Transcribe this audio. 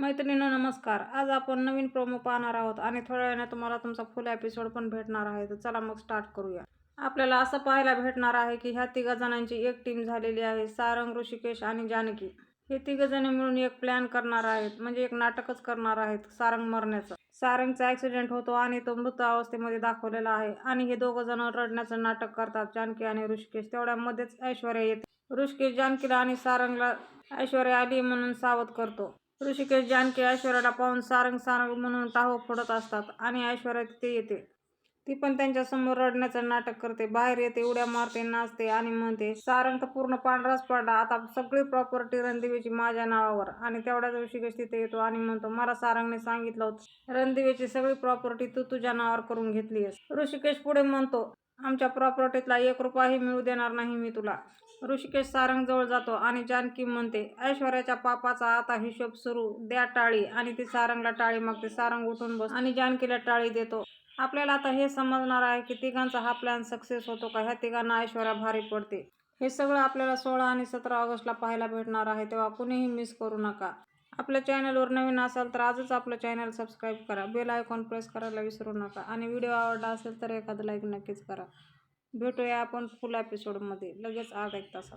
मैत्रिणींनो नमस्कार. आज आपण नवीन प्रोमो पाहणार आहोत आणि थोड्या वेळाने तुम्हाला तुमचा फुल एपिसोड पण भेटणार आहे. तर चला मग स्टार्ट करूया. आपल्याला असं पाहायला भेटणार आहे की ह्या तिघा जणांची एक टीम झालेली आहे सारंग ऋषिकेश आणि जानकी. हे तिघ जण मिळून एक प्लॅन करणार आहेत. म्हणजे एक नाटकच करणार आहेत सारंग मरण्याचं. सारंगचा ऍक्सिडेंट होतो आणि तो मृत अवस्थेमध्ये दाखवलेला आहे. आणि हे दोघं जण रडण्याचं नाटक करतात जानकी आणि ऋषिकेश. तेवढ्यामध्येच ऐश्वर्या येते. ऋषिकेश जानकीला आणि सारंगला ऐश्वर्या आली म्हणून सावध करतो. ऋषिकेश जानकी ऐश्वर्याला पाहून सारंग सारंग म्हणून टाहो फोडत असतात आणि ऐश्वर्या तिथे येते. ती पण त्यांच्यासमोर रडण्याचं नाटक करते. बाहेर येते उड्या मारते नाचते आणि म्हणते सारंग तर पूर्ण पांढराच पडला. आता सगळी प्रॉपर्टी रणदिवेची माझ्या नावावर. आणि तेवढ्याच ऋषिकेश तिथे येतो आणि म्हणतो मला सारंगने सांगितलं होतं. रणदिवेची सगळी प्रॉपर्टी तू तुझ्या नावावर करून घेतलीयस ऋषिकेश पुढे म्हणतो आमच्या प्रॉपर्टीतला एक रुपयाही मिळू देणार नाही मी तुला. ऋषिकेश सारंगजवळ जातो आणि जानकी म्हणते ऐश्वर्याच्या पापाचा आता हिशोब सुरू द्या टाळी. आणि ती सारंगला टाळी मागते. सारंग उठून बस आणि जानकीला टाळी देतो. आपल्याला आता हे समजणार आहे की तिघांचा हा प्लॅन सक्सेस होतो का? ह्या तिघांना ऐश्वर्या भारी पडते. हे सगळं आपल्याला सोळा आणि सतरा ऑगस्टला पाहायला भेटणार आहे तेव्हा कुणीही मिस करू नका. आपल्या चॅनलवर नवीन असाल तर आजच आपलं चॅनल सबस्क्राईब करा. बेल आयकॉन प्रेस करायला विसरू नका. आणि व्हिडिओ आवडला असेल तर एखादं लाईक नक्कीच करा. भेटूया आपण फुल एपिसोडमध्ये लगेच अर्धा एक तासात.